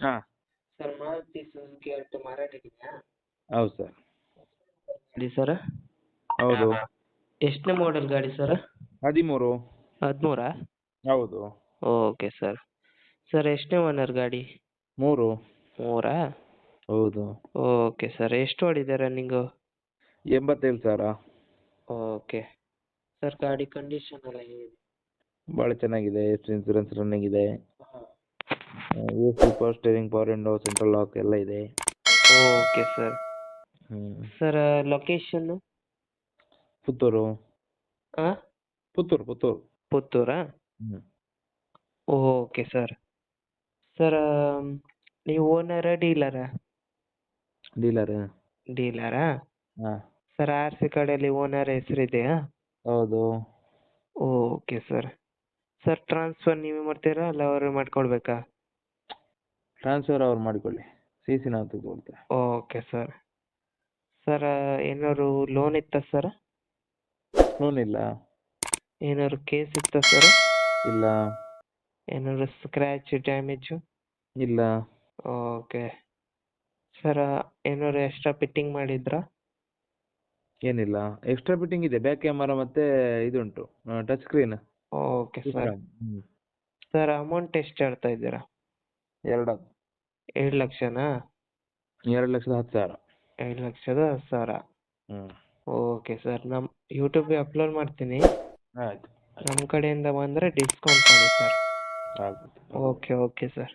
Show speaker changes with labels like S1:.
S1: ಹಾಂ.
S2: Sir Maruti Suzuki Alto ಮಾರಾಟಕ್ಕಿದೆಯಾ
S1: ಹೌದು ಸರ್.
S2: ಗಾಡಿ ಸರ್?
S1: ಹೌದು.
S2: ಎಷ್ಟನೇ ಮಾಡೆಲ್ ಗಾಡಿ ಸರ್?
S1: ಹದಿಮೂರು.
S2: ಹದಿಮೂರಾ?
S1: ಹೌದು.
S2: Okay sir. ಸರ್ ಎಷ್ಟನೇ ಓನರ್ ಗಾಡಿ?
S1: ಮೂರು.
S2: ಮೂರಾ?
S1: ಹೌದು.
S2: ಓಕೆ ಸರ್ ಎಷ್ಟು ಓಡಿದೆ ರನ್ನಿಂಗು
S1: ಎಂಬತ್ತೇಳು ಸಾವಿರ.
S2: ಓಕೆ. ಸರ್ ಗಾಡಿ ಕಂಡೀಷನ್ ಎಲ್ಲ ಹೇಗಿದೆ?
S1: ಭಾಳ ಚೆನ್ನಾಗಿದೆ ಎಷ್ಟು ಇನ್ಸೂರೆನ್ಸ್ ರನ್ನಿಂಗ್ ಇದೆ? Power steering power window central lock ಎಲ್ಲ ಇದೆ.
S2: Okay sir sir location
S1: Puttur.
S2: ಹಾಂ
S1: ಪುತ್ತೂರು ಪುತ್ತೂರು.
S2: ಪುತ್ತೂರಾ? ಓಕೆ ಸರ್ ಸರ್ ನೀವು ಓನರಾ ಡೀಲರ
S1: ಡೀಲರ್
S2: ಡೀಲರ
S1: ಹಾಂ.
S2: ಸರ್ ಆರ್ ಸಿ ಕಾರ್ಡಲ್ಲಿ ಓನರ್ ಹೆಸರಿದೆಯಾ
S1: ಹೌದು.
S2: ಓಕೆ ಸರ್ ಸರ್ ಟ್ರಾನ್ಸ್ಫರ್ ನೀವೇ ಮಾಡ್ತೀರಾ ಅಲ್ಲ ಅವರು ಮಾಡ್ಕೊಳ್ಬೇಕಾ
S1: ಟ್ರಾನ್ಸ್ಫರ್ ಅವ್ರು ಮಾಡಿಕೊಳ್ಳಿ. ಸಿ ಸಿ ನಾವು ತೆಗೆದುಕೊಳ್ತೇವೆ
S2: ಓಕೆ ಸರ್ ಸರ್ ಏನಾದ್ರು ಲೋನ್ ಇತ್ತಾ ಸರ್
S1: ಲೋನ್ ಇಲ್ಲ.
S2: ಏನಾದ್ರು ಕೇಸ್ ಇತ್ತಾ ಸರ್
S1: ಇಲ್ಲ.
S2: ಏನಾದ್ರು ಸ್ಕ್ರ್ಯಾಚ್ ಡ್ಯಾಮೇಜು
S1: ಇಲ್ಲ.
S2: ಓಕೆ ಸರ್ ಏನಾದ್ರು ಎಕ್ಸ್ಟ್ರಾ ಫಿಟ್ಟಿಂಗ್ ಮಾಡಿದ್ರಾ?
S1: ಏನಿಲ್ಲ. ಎಕ್ಸ್ಟ್ರಾ ಫಿಟ್ಟಿಂಗ್ ಇದೆ. ಬ್ಯಾಕ್ ಕ್ಯಾಮರಾ ಮತ್ತೆ ಇದುಂಟು. Touch screen
S2: okay sir sir amount ಎಷ್ಟು ಹೇಳ್ತಾ ಇದ್ದೀರಾ?
S1: ಎರಡು
S2: ಎರಡು ಲಕ್ಷನಾ?
S1: ಎರಡು ಲಕ್ಷದ ಹತ್ತು ಸಾವಿರ.
S2: ಎರಡು ಲಕ್ಷದ ಹತ್ತು ಸಾವಿರ.
S1: ಹ್ಞೂ
S2: ಓಕೆ ಸರ್ ನಮ್ಮ ಯೂಟ್ಯೂಬ್ಗೆ ಅಪ್ಲೋಡ್ ಮಾಡ್ತೀನಿ.
S1: ಆಯ್ತು.
S2: ನಮ್ಮ ಕಡೆಯಿಂದ ಬಂದರೆ ಡಿಸ್ಕೌಂಟ್ ಮಾಡಿ ಸರ್.
S1: ಆಗುತ್ತೆ
S2: ಓಕೆ ಓಕೆ ಸರ್.